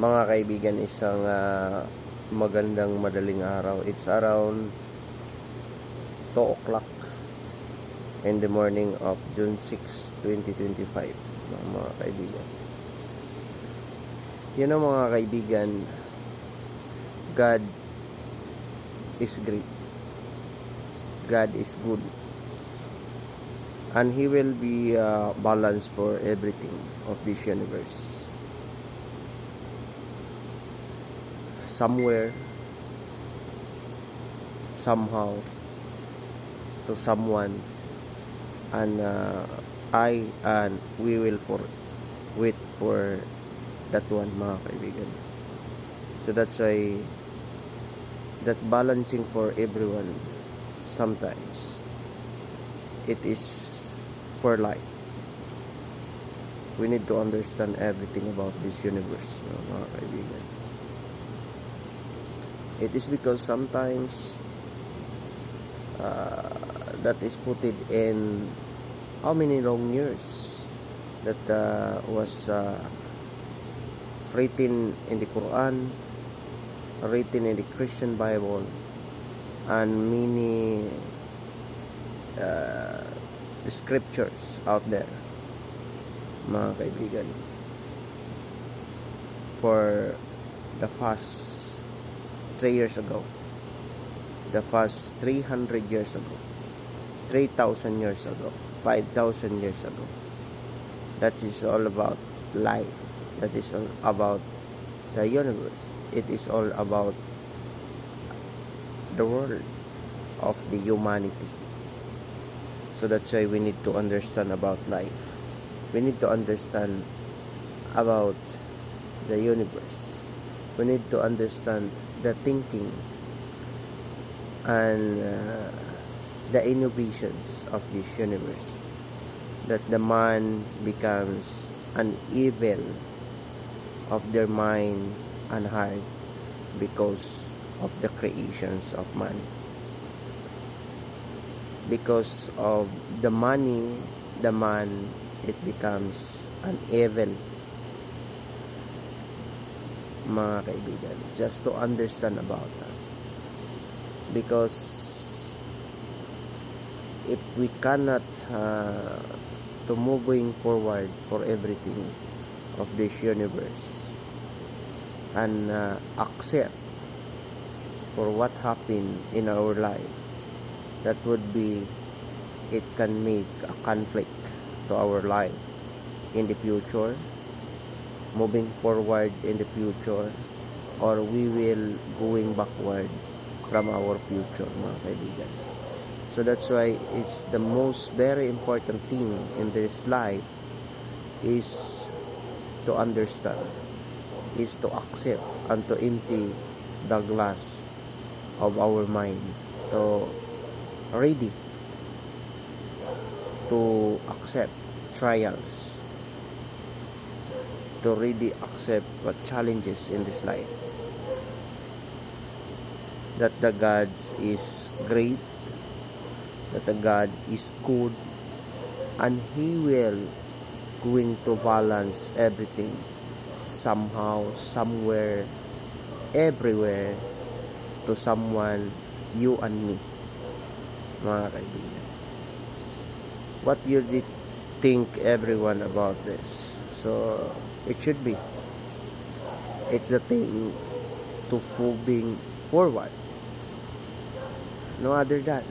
Mga kaibigan, isang ah, magandang madaling araw. It's around 2 o'clock in the morning of June 6, 2025. Mga, mga kaibigan. Yun ang mga kaibigan, God is great. God is good. And He will be uh, balanced for everything of this universe. Somewhere somehow to someone. And uh, I and we will for wait for that one mga kaibigan. So that's why that balancing for everyone sometimes it is for life. We need to understand everything about this universe mga kaibigan It is because sometimes uh, that is put it in how many long years that uh, was uh, written in the Quran, written in the Christian Bible, and many uh, scriptures out there, mga kaibigan, for the past 3 years ago. The past 300 years ago. 3,000 years ago. 5,000 years ago. That is all about life. That is all about the universe. It is all about the world of the humanity. So that's why we need to understand about life. We need to understand about the universe. We need to understand the thinking and uh, the innovations of this universe that the man becomes an evil of their mind and heart because of the creations of man. Because of the money the man it becomes an evil mga kaibigan just to understand about that. Because if we cannot uh, to moving forward for everything of this universe and uh, accept for what happened in our life that would be it can make a conflict to our life in the future moving forward in the future or we will going backward from our future mga kaibigan. So that's why it's the most very important thing in this life is to understand is to accept and to empty the glass of our mind to ready to accept trials to really accept what challenges in this life. That the God is great, that the God is good, and He will going to balance everything somehow, somewhere, everywhere to someone, you and me, mga kaibigan. What you did think everyone about this? So, it should be. It's the thing to moving forward. No other than.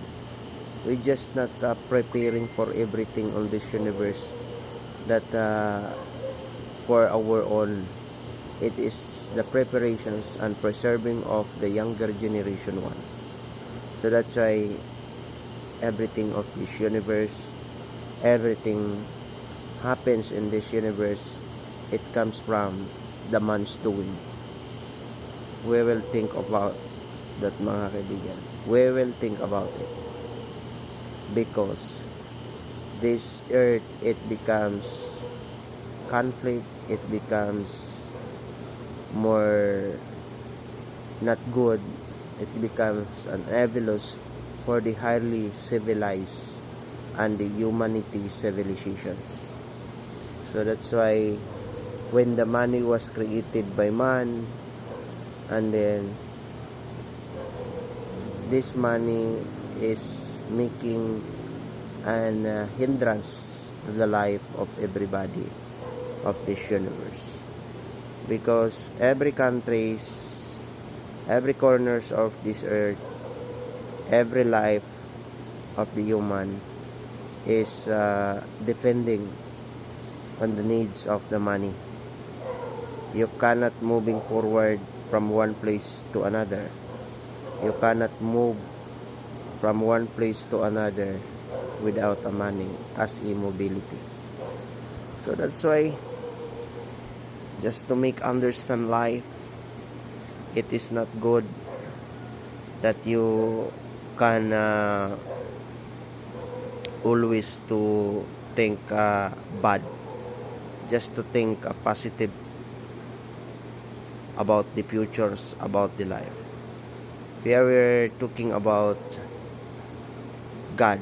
We just not uh, preparing for everything on this universe that uh, for our own. It is the preparations and preserving of the younger generation one. So that's why everything of this universe, everything happens in this universe it comes from the man's doing. We will think about that mga kaibigan. We will think about it. Because this earth, it becomes conflict, it becomes more not good, it becomes an evilous for the highly civilized and the humanity civilizations. So that's why when the money was created by man and then this money is making an uh, hindrance to the life of everybody of this universe. Because every countries every corners of this earth every life of the human is uh, depending on the needs of the money you cannot moving forward from one place to another. You cannot move from one place to another without a money as immobility so that's why just to make understand life it is not good that you can uh, always to think uh, bad. Just to think a positive about the futures about the life. Here we're talking about God.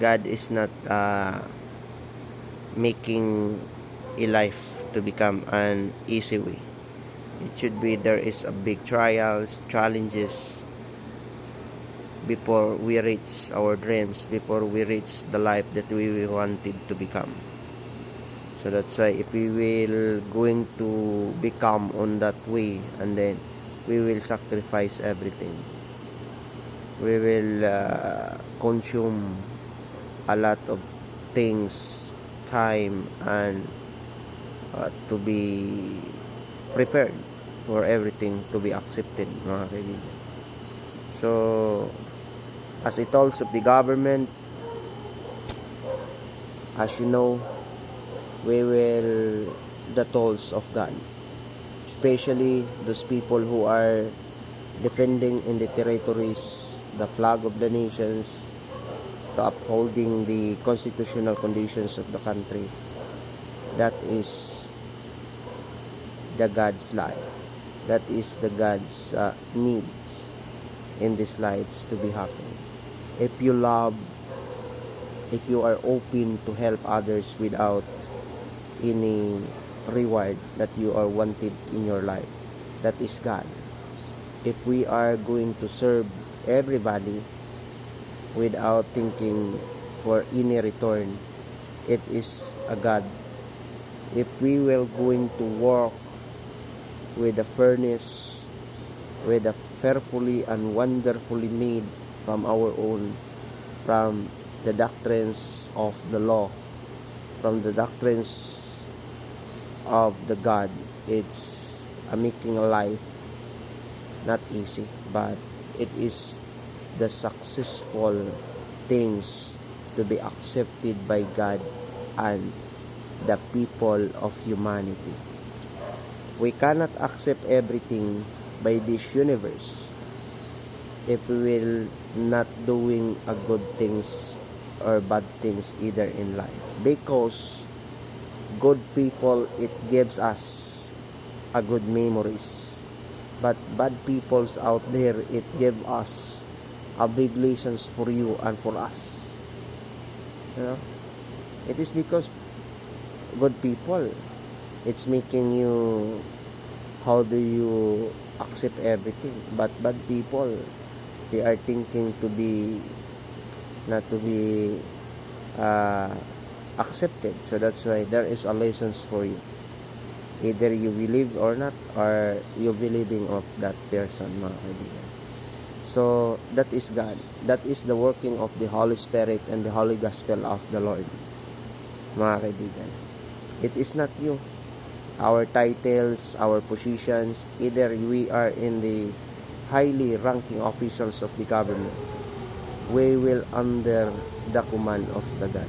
God is not uh, making a life to become an easy way. It should be there is a big trials challenges before we reach our dreams before we reach the life that we wanted to become so that's why if we will going to become on that way and then we will sacrifice everything. We will uh, consume a lot of things time and uh, to be prepared for everything to be accepted mga kaibigan. So as it also the government as you know we will the tolls of God. Especially those people who are defending in the territories the flag of the nations to upholding the constitutional conditions of the country. That is the God's life. That is the God's uh, needs in these lives to be happy if you love if you are open to help others without any reward that you are wanted in your life. That is God. If we are going to serve everybody without thinking for any return it is a God. If we will going to work with a furnace with a fearfully and wonderfully made from our own from the doctrines of the law from the doctrines of the God. It's a making a life not easy but it is the successful things to be accepted by God and the people of humanity. We cannot accept everything by this universe if we will not doing a good things or bad things either in life. Because good people it gives us a good memories. But bad peoples out there it give us a big lessons for you and for us. You know? It is because good people it's making you how do you accept everything? But bad people they are thinking to be not to be uh, accepted. So that's why there is a lessons for you. Either you believe or not or you believing of that person mga kaibigan. So that is God. That is the working of the Holy Spirit and the Holy Gospel of the Lord mga kaibigan. It is not you. Our titles our positions either we are in the highly ranking officials of the government we will under the command of the God